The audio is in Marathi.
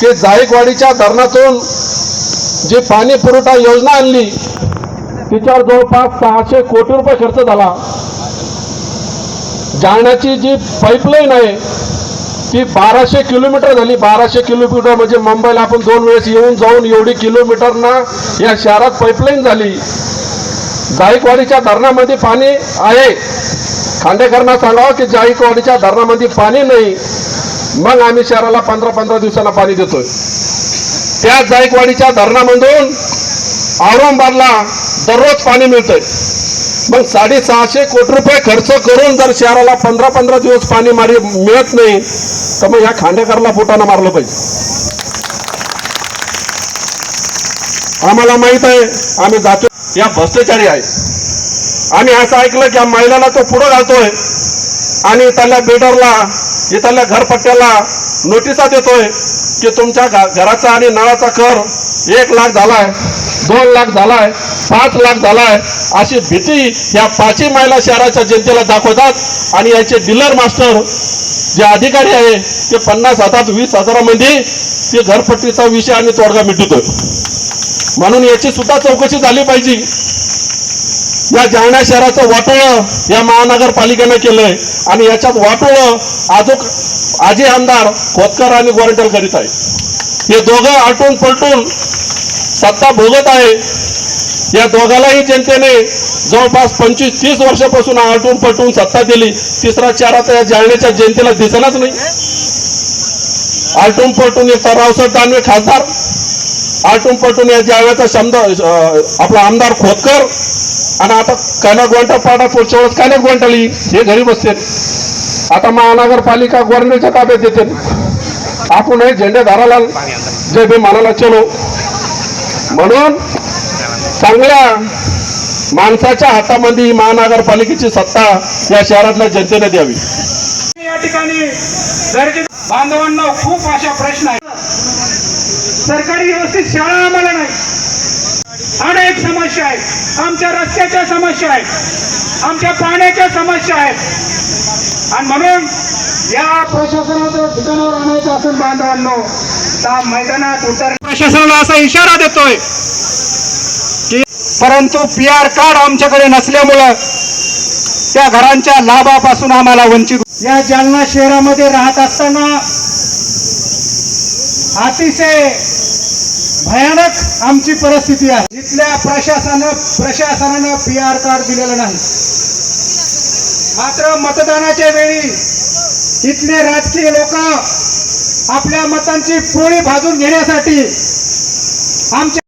की जायकवाडीच्या धरणातून जी पाणी पुरवठा योजना आणली तिच्यावर जवळपास सहाशे कोटी रुपये खर्च झाला. जाळण्याची जी पाईपलाईन आहे ती बाराशे किलोमीटर झाली. बाराशे किलोमीटर म्हणजे मुंबईला आपण दोन वेळेस येऊन जाऊन एवढी किलोमीटरना या शहरात पाईपलाईन झाली. जायकवाडीच्या धरणामध्ये पाणी आहे. खांडेकरांना सांगावं की जायकवाडीच्या धरणामध्ये पाणी नाही. मग आम्ही शहराला पंधरा पंधरा दिवसांना पाणी देतोय. त्या जायकवाडीच्या धरणामधून औरंगाबादला दररोज पाणी मिळतंय. मग साडेसहाशे कोटी रुपये खर्च करून जर शहराला पंधरा पंधरा दिवस पाणी मारी मिळत नाही तर मग ह्या खांडेकरला पोटानं मारलं पाहिजे. आम्हाला माहीत आहे आम्ही जातो. या भ्रष्टाचारी आहे. आम्ही असं ऐकलं की या महिलाला तो पुढं घालतोय. आणि इथल्या बिल्डरला इथल्या घरपट्ट्याला नोटिसा देतोय की तुमच्या घराचा आणि नळाचा कर एक लाख झालाय दोन लाख झालाय पाच लाख झालाय अशी भीती या पाचही महिला शहराच्या जनतेला दाखवतात. आणि याचे डिलर मास्टर जे अधिकारी आहे ते पन्नास हजार वीस हजारामध्ये ते घरपट्टीचा विषय आणि तोडगा मिटवतोय. म्हणून याची सुद्धा चौकशी झाली पाहिजे. या जालना शहराचं वाटोळं या महानगरपालिकेनं केलंय. आणि याच्यात वाटोळं आजोक आजी आमदार खोतकर आणि गोरंटल करीत आहे हे दोघं आलटून पलटून सत्ता भोगत आहे. या दोघालाही जनतेने जवळपास पंचवीस तीस वर्षापासून आलटून पलटून सत्ता दिली. तिसरा चेहरा तर या जालन्याच्या जनतेला दिसेनाच नाही. आलटून पलटून एक तर रावसाहेब दानवे खासदार आलटून पलटून या ज्यावेळेचा शब्द आपला आमदार खोतकर आणि आता काना गोंटा पाडा पुढच्या वेळेस काना गोंटाली हे घरी बसते आता महानगरपालिका गव्हर्नरच्या ताब्यात देते आपण हे झेंडे धाराला जय भीम मानाला चलो. म्हणून चांगल्या माणसाच्या हातामध्ये महानगरपालिकेची सत्ता या शहरातल्या जनतेने द्यावी. या ठिकाणी बांधवांना खूप अशा प्रश्न आहेत. सरकारी व्यवस्थित शाळा आम्हाला नाही. अनेक समस्या आहेत आमच्या रस्त्याच्या समस्या आहेत. आमच्या पाण्याच्या समस्या आहेत. आणि म्हणून या प्रशासनाच्या ठिकाणावर आणायचं असेल बांधवांनो त्या मैदानात उतर प्रशासनाला असा इशारा देतोय की परंतु पी आर कार्ड आमच्याकडे नसल्यामुळं त्या घरांच्या लाभापासून आम्हाला वंचित या जालना शहरामध्ये राहत असताना अतिशय भयानक आमची परिस्थिती आहे. इथल्या प्रशासनानं प्रशासनानं पी आर कार्ड दिलेलं नाही. मात्र मतदानाच्या वेळी इथले राजकीय लोक आपल्या मतांची पोळी भाजून घेण्यासाठी आमच्या